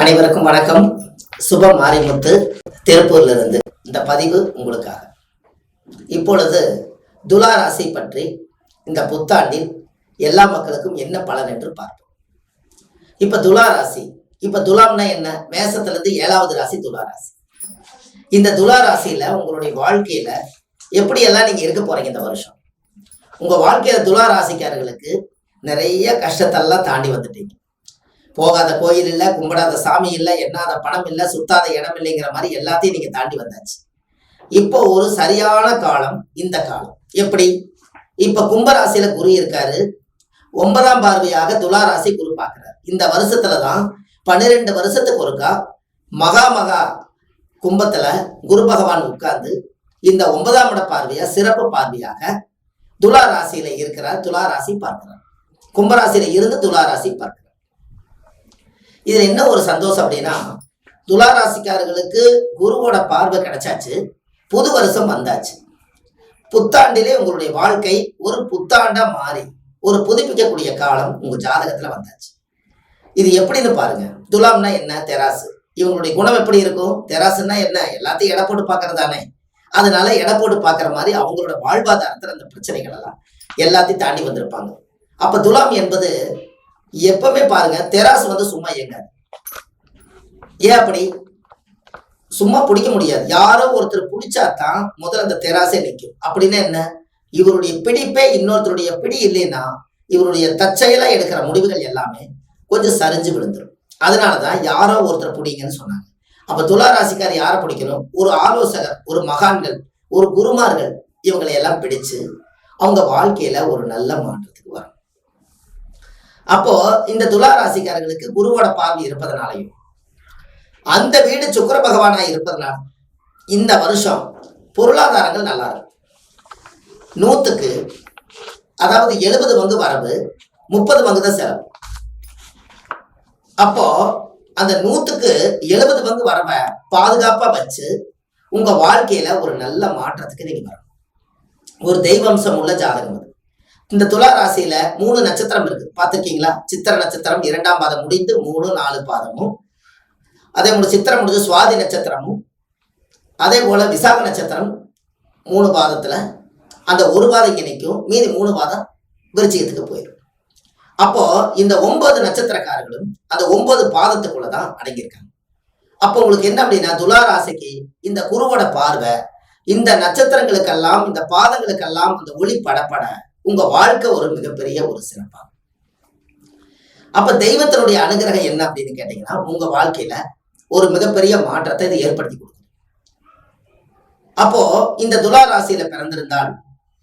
அனைவருக்கும் வணக்கம். சுப மாரிமுத்து திருப்பூர்லிருந்து இந்த பதிவு உங்களுக்காக. இப்பொழுது துலா ராசி பற்றி இந்த புத்தாண்டில் எல்லா மக்களுக்கும் என்ன பலன் என்று பார்ப்போம். இப்ப துலா ராசி இப்ப துலாம்னா என்ன? மேசத்திலிருந்து ஏழாவது ராசி துலா ராசி. இந்த துலா ராசியில உங்களுடைய வாழ்க்கையில எப்படி எல்லாம் நீங்க இருக்க போறீங்க இந்த வருஷம்? உங்க வாழ்க்கையில துலா ராசிக்காரர்களுக்கு நிறைய கஷ்டத்தெல்லாம் தாண்டி வந்துட்டீங்க. போகாத கோயில் இல்லை கும்பிடாத சாமி இல்லை எண்ணாத பணம் இல்லை சுத்தாத இடம் இல்லைங்கிற மாதிரி எல்லாத்தையும் நீங்க தாண்டி வந்தாச்சு. இப்போ ஒரு சரியான காலம் இந்த காலம். எப்படி? இப்ப கும்பராசியில குரு இருக்காரு. ஒன்பதாம் பார்வையாக துலா ராசி குரு பார்க்கிறார். இந்த வருஷத்துல தான் பன்னிரெண்டு வருஷத்துக்கு ஒருக்கா மகா மகா கும்பத்துல குரு பகவான் உட்கார்ந்து இந்த ஒன்பதாம் இட பார்வையா சிறப்பு பார்வையாக துலா ராசியில இருக்கிறார் துலா ராசி பார்க்கிறார். கும்பராசியில இருந்து துலா ராசி பார்க்கிறார். இதுல என்ன ஒரு சந்தோஷம் அப்படின்னா துலா ராசிக்காரர்களுக்கு குருவோட பார்வை கிடைச்சாச்சு. புது வருஷம் வந்தாச்சு. புத்தாண்டிலே உங்களுடைய வாழ்க்கை ஒரு புத்தாண்டா மாறி ஒரு புதுப்பிக்கக்கூடிய காலம் உங்க ஜாதகத்துல வந்தாச்சு. இது எப்படின்னு பாருங்க. துலாம்னா என்ன? தெராசு. இவங்களுடைய குணம் எப்படி இருக்கும்? தெராசுன்னா என்ன? எல்லாத்தையும் எடை போட்டு பார்க்கறது தானே. அதனால எடை போட்டு பார்க்குற மாதிரி அவங்களோட வாழ்வாதாரத்துல அந்த பிரச்சனைகள் எல்லாம் எல்லாத்தையும் தாண்டி வந்திருப்பாங்க. அப்ப துலாம் என்பது எப்பவுமே பாருங்க தெராசு வந்து சும்மா இயங்காது. ஏன் அப்படி? சும்மா பிடிக்க முடியாது. யாரோ ஒருத்தர் பிடிச்சா தான் முதல்ல அந்த தெராசே நிற்கும் அப்படின்னா என்ன? இவருடைய பிடிப்பே இன்னொருத்தருடைய பிடி இல்லைன்னா இவருடைய தற்செயலா எடுக்கிற முடிவுகள் எல்லாமே கொஞ்சம் சரிஞ்சு விழுந்துடும் அதனாலதான் யாரோ ஒருத்தர் பிடிங்கன்னு சொன்னாங்க. அப்ப துலா ராசிக்கார் யாரை பிடிக்கணும்? ஒரு ஆலோசகர் ஒரு மகான்கள் ஒரு குருமார்கள் இவங்களை எல்லாம் பிடிச்சு அவங்க வாழ்க்கையில ஒரு நல்ல மாற்றத்துக்கு வரணும். அப்போ இந்த துலா ராசிக்காரர்களுக்கு குருவோட பார்வை இருப்பதனாலையும் அந்த வீடு சுக்கிர பகவானா இருப்பதனால இந்த வருஷம் பொருளாதாரங்கள் நல்லா இருக்கும். நூத்துக்கு அதாவது எழுபது பங்கு வரவு முப்பது பங்கு தான் செலவு. அப்போ அந்த நூத்துக்கு எழுபது பங்கு வரவை பாதுகாப்பா வச்சு உங்க வாழ்க்கையில ஒரு நல்ல மாற்றத்துக்கு நீங்க வரணும். ஒரு தெய்வம்சம் உள்ள ஜாதகம் அது. இந்த துலா ராசியில மூணு நட்சத்திரம் இருக்கு. பார்த்துருக்கீங்களா? சித்திர நட்சத்திரம் இரண்டாம் பாதம் முடிந்து மூணு நாலு பாதமும். அதே போல சித்திரம் முடிஞ்சு சுவாதி நட்சத்திரமும். அதே போல விசாக நட்சத்திரம் மூணு பாதத்துல. அந்த ஒரு பாதம் இங்க நிற்கும் மீதி மூணு பாதம் விருச்சிகத்துக்கு போயிடும். அப்போ இந்த ஒன்பது நட்சத்திரக்காரர்களும் அந்த ஒன்பது பாதத்துக்குள்ளதான் அடங்கியிருக்காங்க. அப்போ உங்களுக்கு என்ன அப்படின்னா துலா ராசிக்கு இந்த குருவோட பார்வை இந்த நட்சத்திரங்களுக்கெல்லாம் இந்த பாதங்களுக்கெல்லாம் அந்த ஒளி படப்பட உங்க வாழ்க்கை ஒரு மிகப்பெரிய ஒரு சிறப்பாகும் அப்ப தெய்வத்தினுடைய அனுகிரகம் என்ன அப்படின்னு கேட்டீங்கன்னா உங்க வாழ்க்கையில ஒரு மிகப்பெரிய மாற்றத்தை இது ஏற்படுத்தி கொடுக்கும். அப்போ இந்த துலா ராசியில பிறந்திருந்தால்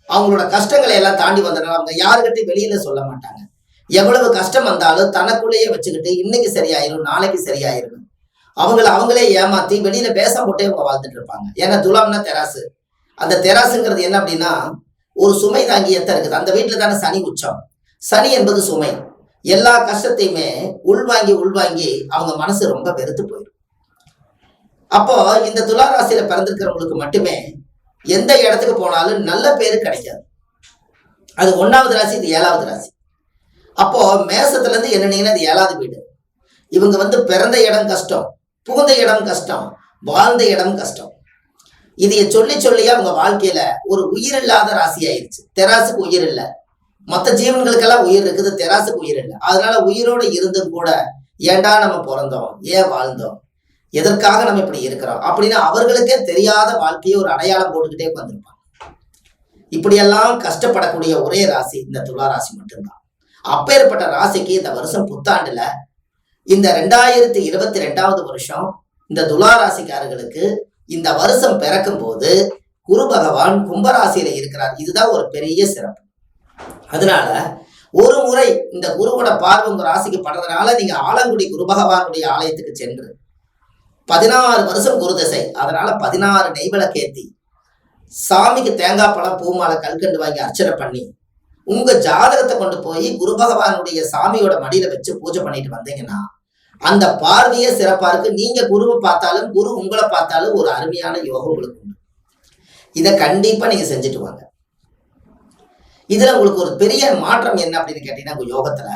அவங்களோட கஷ்டங்களை எல்லாம் தாண்டி வந்தனால அவங்க யாருக்கிட்டையும் வெளியில சொல்ல மாட்டாங்க. எவ்வளவு கஷ்டம் வந்தாலும் தனக்குள்ளேயே வச்சுக்கிட்டு இன்னைக்கு சரியாயிரும் நாளைக்கு சரியாயிரும். அவங்கள அவங்களே ஏமாத்தி வெளியில பேச போட்டே அவங்க வாழ்ந்துட்டு இருப்பாங்க. ஏன்னா துலாம்னா தெராசு. அந்த தெராசுங்கிறது என்ன அப்படின்னா ஒரு சுமை தாங்கியத்தான் இருக்குது. அந்த வீட்டில் தானே சனி உச்சம். சனி என்பது சுமை. எல்லா கஷ்டத்தையுமே உள்வாங்கி உள்வாங்கி அவங்க மனசு ரொம்ப வெறுத்து போயிடும். அப்போ இந்த துளாராசியில பிறந்திருக்கிறவங்களுக்கு மட்டுமே எந்த இடத்துக்கு போனாலும் நல்ல பேரு கிடைக்காது. அது ஒன்னாவது ராசி இது ஏழாவது ராசி. அப்போ மேசத்துல இருந்து என்னன்னீங்கன்னா அது ஏழாவது வீடு. இவங்க வந்து பிறந்த இடம் கஷ்டம் புகுந்த இடம் கஷ்டம் வாழ்ந்த இடம் கஷ்டம். இதைய சொல்லி சொல்லியே அவங்க வாழ்க்கையில ஒரு உயிர் இல்லாத ராசி ஆயிடுச்சு தெராசுக்கு உயிர் இல்லை. மற்ற ஜீவன்களுக்கெல்லாம் உயிர் இருக்குது தெராசுக்கு உயிர் இல்லை. அதனால உயிரோடு இருந்தும் கூட ஏண்டா நம்ம பிறந்தோம்? ஏன் வாழ்ந்தோம்? எதற்காக நம்ம இப்படி இருக்கிறோம்? அப்படின்னு அவர்களுக்கே தெரியாத வாழ்க்கையை ஒரு அடையாளம் போட்டுக்கிட்டே வந்திருப்பாங்க இப்படியெல்லாம் கஷ்டப்படக்கூடிய ஒரே ராசி இந்த துலா ராசி மட்டும்தான். அப்பேற்பட்ட ராசிக்கு இந்த வருஷம் புத்தாண்டுல இந்த ரெண்டாயிரத்தி இருபத்தி ரெண்டாவது வருஷம் இந்த துலா ராசிக்காரர்களுக்கு இந்த வருஷம் பிறக்கும் போது குரு பகவான் கும்பராசியில இருக்கிறார். இதுதான் ஒரு பெரிய சிறப்பு. அதனால ஒரு முறை இந்த குருவோட பார்வை உங்க ராசிக்கு படுறதுனால நீங்க ஆலங்குடி குரு பகவானுடைய ஆலயத்துக்கு சென்று பதினாறு வருஷம் குரு தசை. அதனால பதினாறு நெய்விளக்கேத்தி சாமிக்கு தேங்காய் பழம் பூமாலை கல்கண்டு வாங்கி அர்ச்சனை பண்ணி உங்க ஜாதகத்தை கொண்டு போய் குரு பகவானுடைய சாமியோட மடியில வச்சு பூஜை பண்ணிட்டு வந்தீங்கன்னா அந்த பார்வையே சிறப்பா இருக்கு. நீங்க குருவை பார்த்தாலும் குரு உங்களை பார்த்தாலும் ஒரு அருமையான யோகம் உங்களுக்கு உண்டு. இதை கண்டிப்பா நீங்க செஞ்சுட்டு வாங்க. இதுல உங்களுக்கு ஒரு பெரிய மாற்றம் என்ன அப்படின்னு கேட்டீங்கன்னா யோகத்துல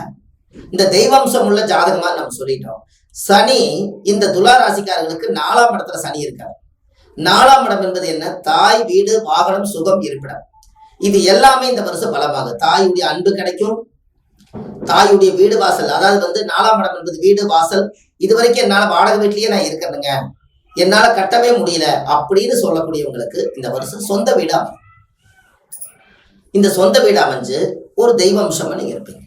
இந்த தெய்வம்சம் உள்ள ஜாதகமா நம்ம சொல்லிட்டோம். சனி இந்த துலா ராசிக்காரர்களுக்கு நாலாம் இடத்துல சனி இருக்காரு. நாலாம் இடம் என்பது என்ன? தாய் வீடு வாகனம் சுகம் இருப்பிடம். இது எல்லாமே இந்த வருஷம் பலமாக தாயுடைய அன்பு கிடைக்கும். தாயுடைய வீடு வாசல். அதாவது வந்து நாலாம் இடம் என்பது வீடு வாசல். இது வரைக்கும் என்னால வாடகை வீட்லயே நான் இருக்கிறேனுங்க என்னால கட்டவே முடியல அப்படின்னு சொல்லக்கூடியவங்களுக்கு இந்த வருஷம் சொந்த வீடா இந்த சொந்த வீடு அமைஞ்சு ஒரு தெய்வ அம்சமா நீங்க இருப்பீங்க.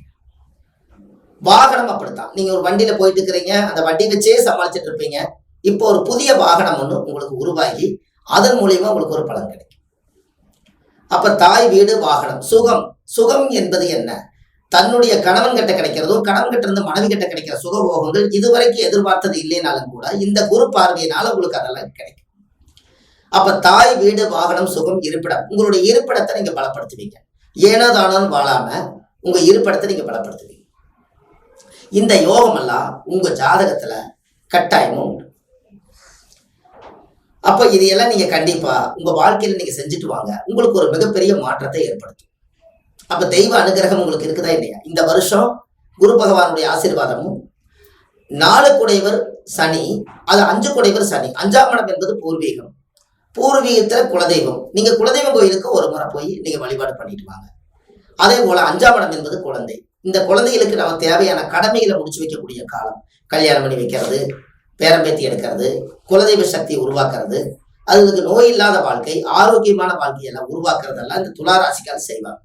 வாகனம் அப்படித்தான். நீங்க ஒரு வண்டியில போயிட்டு இருக்கிறீங்க அந்த வண்டி வச்சே சமாளிச்சுட்டு இருப்பீங்க. இப்போ ஒரு புதிய வாகனம் ஒன்று உங்களுக்கு உருவாகி அதன் மூலியமா உங்களுக்கு ஒரு பலன் கிடைக்கும். அப்ப தாய் வீடு வாகனம். சுகம். சுகம் என்பது என்ன? தன்னுடைய கணவன் கிட்ட கிடைக்கிறதோ கணவன் கிட்ட இருந்து மனைவி கிட்ட கிடைக்கிற சுகபோகங்கள் இதுவரைக்கும் எதிர்பார்த்தது இல்லைனாலும் கூட இந்த குரு பார்வையினால உங்களுக்கு அதெல்லாம் கிடைக்கும். அப்ப தாய் வீடு வாகனம் சுகம் இருப்பிடம் உங்களுடைய இருப்பிடத்தை நீங்க பலப்படுத்துவீங்க. ஏனோ தானோன்னு வாழாம உங்க இருப்பிடத்தை நீங்க பலப்படுத்துவீங்க. இந்த யோகம் எல்லாம் உங்க ஜாதகத்துல கட்டாயமும் உண்டு. அப்ப இதையெல்லாம் நீங்க கண்டிப்பா உங்க வாழ்க்கையில நீங்க செஞ்சுட்டு வாங்க. உங்களுக்கு ஒரு மிகப்பெரிய மாற்றத்தை ஏற்படுத்தும். அப்ப தெய்வ அனுகிரகம் உங்களுக்கு இருக்குதா இல்லையா? இந்த வருஷம் குரு பகவானுடைய ஆசீர்வாதமும் நாலு குடைவர் சனி அது அஞ்சு குடைவர் சனி. அஞ்சாம் இடம் என்பது பூர்வீகம். பூர்வீகத்துல குலதெய்வம். நீங்க குலதெய்வம் கோயிலுக்கு ஒரு முறை போய் நீங்க வழிபாடு பண்ணிட்டு வாங்க. அதே போல அஞ்சாம் இடம் என்பது குழந்தை. இந்த குழந்தைகளுக்கு நம்ம தேவையான கடமைகளை முடிச்சு வைக்கக்கூடிய காலம். கல்யாணம் பண்ணி வைக்கிறது பேரம்பேத்தி எடுக்கிறது குலதெய்வ சக்தியை உருவாக்குறது அதுக்கு நோய் இல்லாத வாழ்க்கை ஆரோக்கியமான வாழ்க்கையெல்லாம் உருவாக்குறதெல்லாம் இந்த துளாராசிக்கால் செய்வாங்க.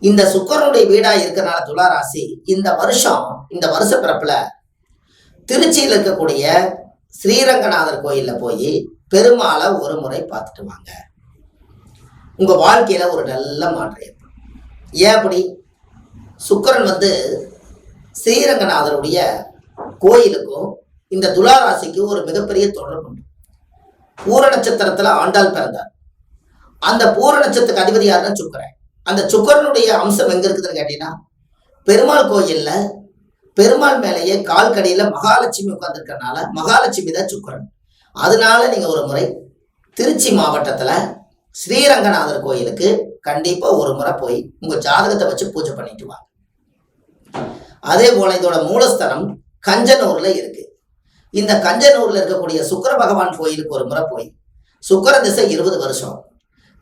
இந்த சுக்கரனுடைய வீடா இருக்கிறனால துளாராசி இந்த வருஷம் இந்த வருஷ பிறப்புல திருச்சியில் இருக்கக்கூடிய ஸ்ரீரங்கநாதர் கோயில்ல போய் பெருமாளை ஒரு முறை பார்த்துட்டு வாங்க. உங்க வாழ்க்கையில ஒரு நல்ல மாற்றம் ஏற்படும். ஏன் அப்படி? சுக்கிரன் வந்து ஸ்ரீரங்கநாதருடைய கோயிலுக்கும் இந்த துளாராசிக்கும் ஒரு மிகப்பெரிய தொடர்பு உண்டு. பூர நட்சத்திரத்துல ஆண்டாள் பிறந்தார். அந்த பூர நட்சத்திரத்துக்கு அதிபதி யாருன்னா சுக்கரன். அந்த சுக்கரனுடைய அம்சம் எங்க இருக்குதுன்னு கேட்டீங்கன்னா பெருமாள் கோயில்ல பெருமாள் மேலேயே கால் கடியில மகாலட்சுமி உட்கார்ந்துருக்கனால மகாலட்சுமி தான் சுக்கரன். அதனால நீங்க ஒரு முறை திருச்சி மாவட்டத்துல ஸ்ரீரங்கநாதர் கோயிலுக்கு கண்டிப்பா ஒரு முறை போய் உங்க ஜாதகத்தை வச்சு பூஜை பண்ணிட்டு வாங்க. அதே போல இதோட மூலஸ்தலம் கஞ்சனூர்ல இருக்கு. இந்த கஞ்சனூர்ல இருக்கக்கூடிய சுக்கிர பகவான் கோயிலுக்கு ஒரு முறை போய் சுக்கிர திசை இருபது வருஷம்.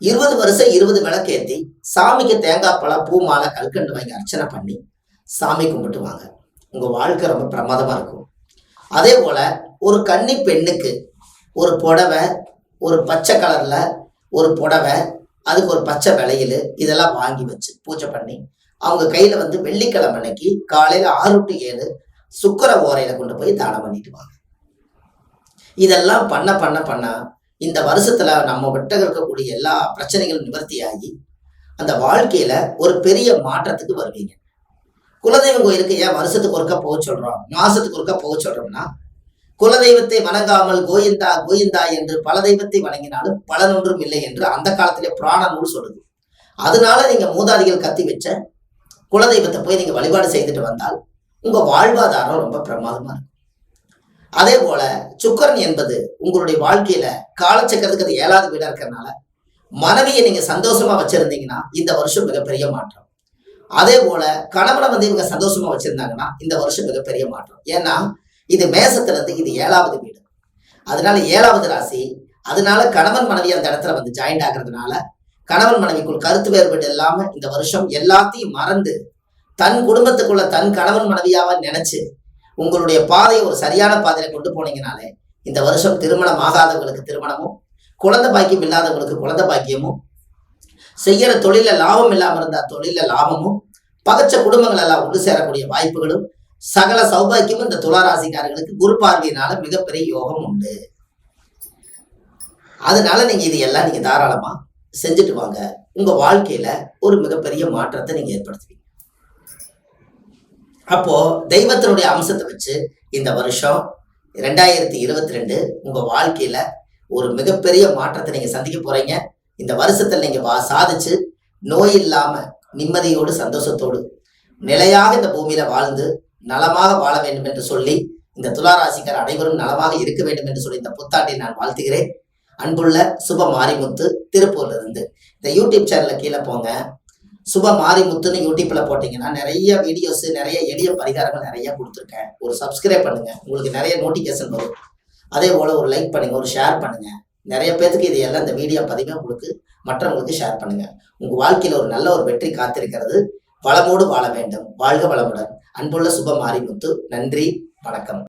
இருபது வருஷம் இருபது விளக்கேற்றி சாமிக்கு தேங்காய் பழம் பூ மாலை கல்கண்டு வாங்கி அர்ச்சனை பண்ணி சாமி கும்பிட்டுவாங்க உங்கள் உங்க வாழ்க்கை ரொம்ப பிரமாதமா இருக்கும். அதே போல ஒரு கன்னி பெண்ணுக்கு ஒரு புடவை ஒரு பச்சை கலர்ல ஒரு புடவை அதுக்கு ஒரு பச்சை விளையல் இதெல்லாம் வாங்கி வச்சு பூஜை பண்ணி அவங்க கையில வந்து வெள்ளிக்கிழமை அன்னைக்கு காலையில ஆறு டு ஏழு சுக்கர ஓரையில கொண்டு போய் தானம் பண்ணிட்டு வாங்க. இதெல்லாம் பண்ண பண்ண பண்ண இந்த வருஷத்துல நம்ம விட்ட இருக்கக்கூடிய எல்லா பிரச்சனைகளும் நிவர்த்தியாகி அந்த வாழ்க்கையில ஒரு பெரிய மாற்றத்துக்கு வருவீங்க. குலதெய்வம் கோயிலுக்கு ஏன் வருஷத்துக்கு ஒருக்கா போக சொல்றோம்? மாசத்துக்கு ஒருக்கா போக சொல்றோம்னா குலதெய்வத்தை வணங்காமல் கோயிந்தா கோயிந்தா என்று பல தெய்வத்தை வணங்கினாலும் பலனொன்றும் இல்லை என்று அந்த காலத்திலே புராண நூல் சொல்லுது. அதனால நீங்க மூதாதிகள் கத்தி வச்ச குலதெய்வத்தை போய் நீங்க வழிபாடு செய்துட்டு வந்தால் உங்க வாழ்வாதாரம் ரொம்ப பிரமாதமா இருக்கும். அதே போல சுக்கரன் என்பது உங்களுடைய வாழ்க்கையில காலச்சக்கரத்துக்கு அது ஏழாவது வீடா இருக்கிறதுனால மனைவியை நீங்க சந்தோஷமா வச்சிருந்தீங்கன்னா இந்த வருஷம் மிகப்பெரிய மாற்றம். அதே போல கணவனை வந்து இவங்க சந்தோஷமா வச்சிருந்தாங்கன்னா இந்த வருஷம் மிகப்பெரிய மாற்றம். ஏன்னா இது மேசத்துல இருந்து இது ஏழாவது வீடு. அதனால ஏழாவது ராசி அதனால கணவன் மனைவி அந்த இடத்துல வந்து ஜாயிண்ட் ஆகுறதுனால கணவன் மனைவிக்குள் கருத்து வேறுபாடு இல்லாம இந்த வருஷம் எல்லாத்தையும் மறந்து தன் குடும்பத்துக்குள்ள தன் கணவன் மனைவியாவ நினைச்சு உங்களுடைய பாதையை ஒரு சரியான பாதையில கொண்டு போனீங்கனாலே இந்த வருஷம் திருமணம் ஆகாதவங்களுக்கு திருமணமும் குழந்தை பாக்கியம் இல்லாதவங்களுக்கு குழந்தை பாக்கியமும் செய்யற தொழில லாபம் இல்லாம இருந்தா தொழில லாபமும் பகச்ச குடும்பங்கள் எல்லாம் ஒன்று சேரக்கூடிய வாய்ப்புகளும் சகல சௌபாக்கியமும் இந்த துளாராசிக்காரர்களுக்கு குரு பார்வையினால மிகப்பெரிய யோகம் உண்டு. அதனால நீங்க இது எல்லாம் நீங்க தாராளமா செஞ்சுட்டு வாங்க. உங்க வாழ்க்கையில ஒரு மிகப்பெரிய மாற்றத்தை நீங்க ஏற்படுத்துவீங்க அப்போ தெய்வத்தினுடைய அம்சத்தை வச்சு இந்த வருஷம் ரெண்டாயிரத்தி இருபத்தி ரெண்டு உங்க வாழ்க்கையில ஒரு மிகப்பெரிய மாற்றத்தை நீங்க சந்திக்க போறீங்க. இந்த வருஷத்துல நீங்க வா சாதிச்சு நோய் இல்லாம நிம்மதியோடு சந்தோஷத்தோடு நிலையாக இந்த பூமியில வாழ்ந்து நலமாக வாழ வேண்டும் என்று சொல்லி இந்த துளாராசிக்கார் அனைவரும் நலமாக இருக்க வேண்டும் என்று சொல்லி இந்த புத்தாண்டை நான் வாழ்த்துகிறேன். அன்புள்ள சுப மாரிமுத்து திருப்பூர்ல இருந்து. இந்த யூடியூப் சேனல்ல கீழே போங்க. சுப மாரிமுத்துன்னு யூடியூப்ல போட்டீங்கன்னா நிறைய வீடியோஸ் நிறைய எளிய பரிகாரங்கள் நிறைய கொடுத்துருக்கேன். ஒரு சப்ஸ்கிரைப் பண்ணுங்க. உங்களுக்கு நிறைய நோட்டிஃபிகேஷன் வரும். அதே போல ஒரு லைக் பண்ணுங்க ஒரு ஷேர் பண்ணுங்க. நிறைய பேத்துக்கு இது எல்லாம் இந்த வீடியோ பதிவை உங்களுக்கு மற்றவங்களுக்கு ஷேர் பண்ணுங்க. உங்க வாழ்க்கையில ஒரு நல்ல ஒரு வெற்றி காத்திருக்கிறது. வளமோடு வாழ வேண்டும். வாழ்க வளமுடன். அன்புள்ள சுப மாரிமுத்து நன்றி வணக்கம்.